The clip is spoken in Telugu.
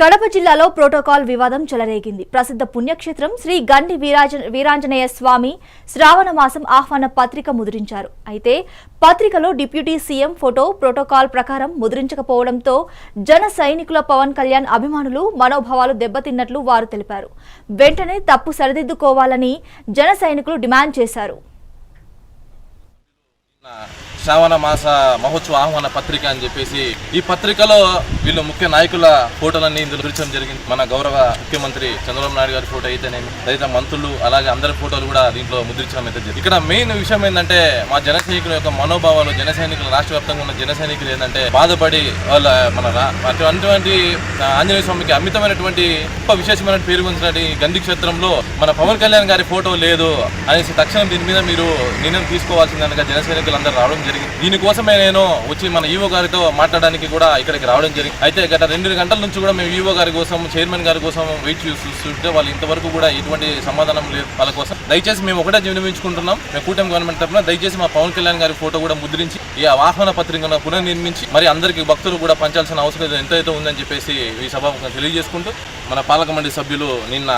కడప జిల్లాలో ప్రోటోకాల్ వివాదం చెలరేగింది. ప్రసిద్ధ పుణ్యక్షేత్రం శ్రీ గండి వీరాజ వీరాంజనేయ స్వామి శ్రావణ మాసం ఆహ్వాన పత్రిక ముద్రించారు. అయితే పత్రికలో డిప్యూటీ సీఎం ఫోటో ప్రోటోకాల్ ప్రకారం ముద్రించకపోవడంతో జన సైనికుల పవన్ కళ్యాణ్ అభిమానులు మనోభావాలు దెబ్బతిన్నట్లు వారు తెలిపారు. వెంటనే తప్పు సరిదిద్దుకోవాలని జన సైనికులు డిమాండ్ చేశారు. శ్రావణ మాస మహోత్సవ ఆహ్వాన పత్రిక అని చెప్పేసి ఈ పత్రికలో వీళ్ళు ముఖ్య నాయకుల ఫోటోలన్నీ ఇందులో చూపించడం జరిగింది. మన గౌరవ ముఖ్యమంత్రి చంద్రబాబు నాయుడు గారి ఫోటో అయితేనేమి తదితర మంత్రులు అలాగే అందరి ఫోటోలు కూడా దీంట్లో ముద్రించడం అయితే జరిగింది. ఇక్కడ మెయిన్ విషయం ఏంటంటే మా జన యొక్క మనోభావాలు జన సైనికులు రాష్ట్ర వ్యాప్తంగా ఉన్న జన సైనికులు ఏంటంటే బాధపడి వాళ్ళ మన అటువంటి ఆంజనేయ స్వామికి అమితమైనటువంటి గొప్ప విశేషమైన పేరు పొందినటువంటి గంధి క్షేత్రంలో మన పవన్ కళ్యాణ్ గారి ఫోటో లేదు అనేసి తక్షణం దీని మీద మీరు నిర్ణయం తీసుకోవాల్సిందనగా జన సైనికులు అందరూ రావడం జరిగింది. దీనికోసమే నేను వచ్చి మన ఈవో గారితో మాట్లాడడానికి కూడా ఇక్కడికి రావడం జరిగింది. అయితే గత రెండు గంటల నుంచి కూడా మేము ఈవో గారి కోసం చైర్మన్ గారి కోసం వెయిట్ చూస్తుంటే వాళ్ళు ఇంతవరకు కూడా ఎటువంటి సమాధానం లేదు వాళ్ళ కోసం. దయచేసి మేము ఒకటే వినిపించుకుంటున్నాం మేము కూటమి గవర్నమెంట్ తరఫున దయచేసి మా పవన్ కళ్యాణ్ గారి ఫోటో కూడా ముద్రించి ఈ ఆహ్వాన పత్రికను పునర్నిర్మించి మరి అందరికి భక్తులు కూడా పంచాల్సిన అవసరం ఎంతైతే ఉందని చెప్పేసి ఈ సభ తెలియజేసుకుంటూ మన పాలక మండలి సభ్యులు నిన్న